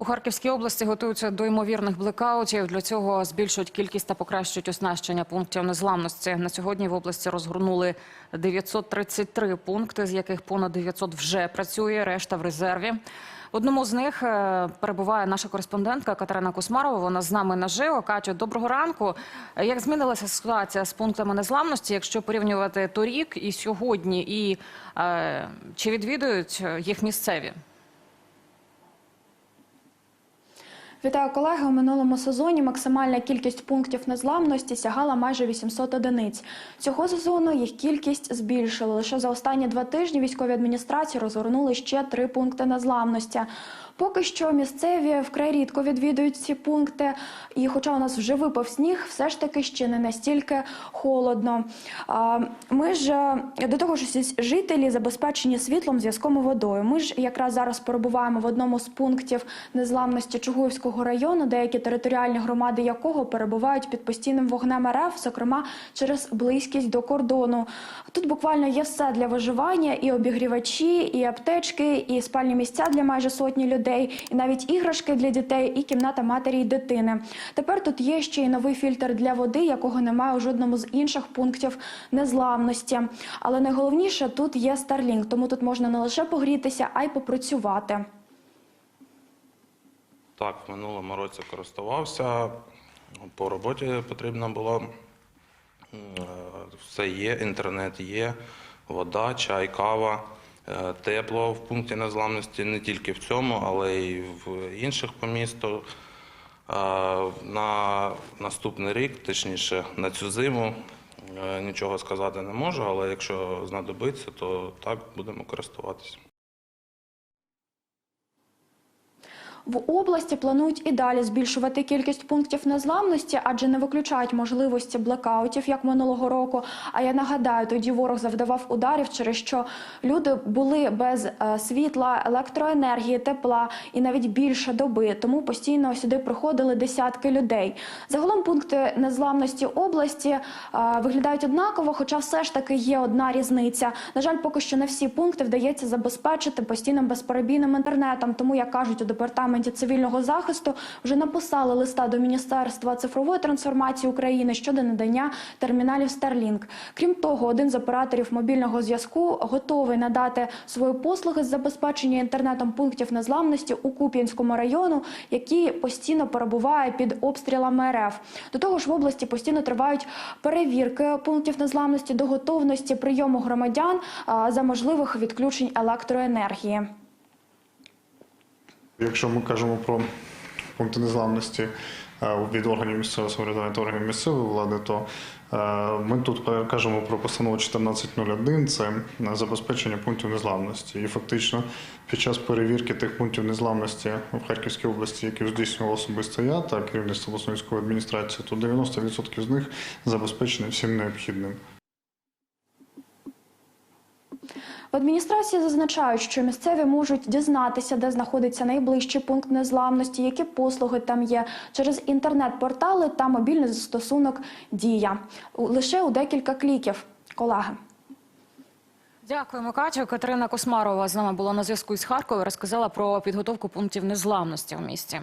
У Харківській області готуються до ймовірних блекаутів. Для цього збільшують кількість та покращують оснащення пунктів незламності. На сьогодні в області розгорнули 933 пункти, з яких понад 900 вже працює, решта в резерві. В одному з них е, перебуває наша кореспондентка Катерина Кусмарова. Вона з нами наживо. Катю, доброго ранку. Е, Як змінилася ситуація з пунктами незламності, якщо порівнювати торік і сьогодні, і е, чи відвідують їх місцеві? Вітаю колеги. У минулому сезоні максимальна кількість пунктів незламності сягала майже 800 одиниць. Цього сезону їх кількість збільшили. Лише за останні два тижні військові адміністрації розгорнули ще три пункти незламності. Поки що місцеві вкрай рідко відвідують ці пункти, і хоча у нас вже випав сніг, все ж таки ще не настільки холодно. Ми ж е, до того ж жителі забезпечені світлом, зв'язком і водою. Ми ж якраз зараз перебуваємо в одному з пунктів незламності Чугуївського району, деякі територіальні громади якого перебувають під постійним вогнем РФ, зокрема через близькість до кордону. Тут буквально є все для виживання: і обігрівачі, і аптечки, і спальні місця для майже сотні людей, і навіть іграшки для дітей, і кімната матері й дитини. Тепер тут є ще й новий фільтр для води, якого немає у жодному з інших пунктів незламності. Але найголовніше тут є Starlink, тому тут можна не лише погрітися, а й попрацювати. Так, в минулому році користувався. По роботі потрібно було. Е, Все є, інтернет є, вода, чай, кава, тепло в пункті незламності не тільки в цьому, але й в інших по місту. Е, На наступний рік, точніше, на цю зиму, е, нічого сказати не можу, але якщо знадобиться, то так будемо користуватися. В області планують і далі збільшувати кількість пунктів незламності, адже не виключають можливості блекаутів, як минулого року. А я нагадаю, тоді ворог завдавав ударів, через що люди були без е, світла, електроенергії, тепла і навіть більше доби. Тому постійно сюди приходили десятки людей. Загалом пункти незламності області е, виглядають однаково, хоча все ж таки є одна різниця. На жаль, поки що не всі пункти вдається забезпечити постійним безперебійним інтернетом. Тому, як кажуть у департаменті цивільного захисту, вже написали листа до Міністерства цифрової трансформації України щодо надання терміналів Starlink. Крім того, один з операторів мобільного зв'язку готовий надати свої послуги з забезпечення інтернетом пунктів незламності у Куп'янському району, який постійно перебуває під обстрілами РФ. До того ж, в області постійно тривають перевірки пунктів незламності до готовності прийому громадян за можливих відключень електроенергії. Якщо ми кажемо про пункти незламності е, від органів місцевого самоврядування та органів місцевої влади, то е, ми тут кажемо про постанову 1401, це забезпечення пунктів незламності. І фактично під час перевірки тих пунктів незламності в Харківській області, які здійснював особисто я та керівництво обласної військової адміністрації, то 90% з них забезпечені всім необхідним. В адміністрації зазначають, що місцеві можуть дізнатися, де знаходиться найближчий пункт незламності, які послуги там є через інтернет-портали та мобільний застосунок Дія лише у декілька кліків. Колеги. Дякуємо, Катю. Катерина Космарова з нами була на зв'язку із Харкова. Розказала про підготовку пунктів незламності в місті.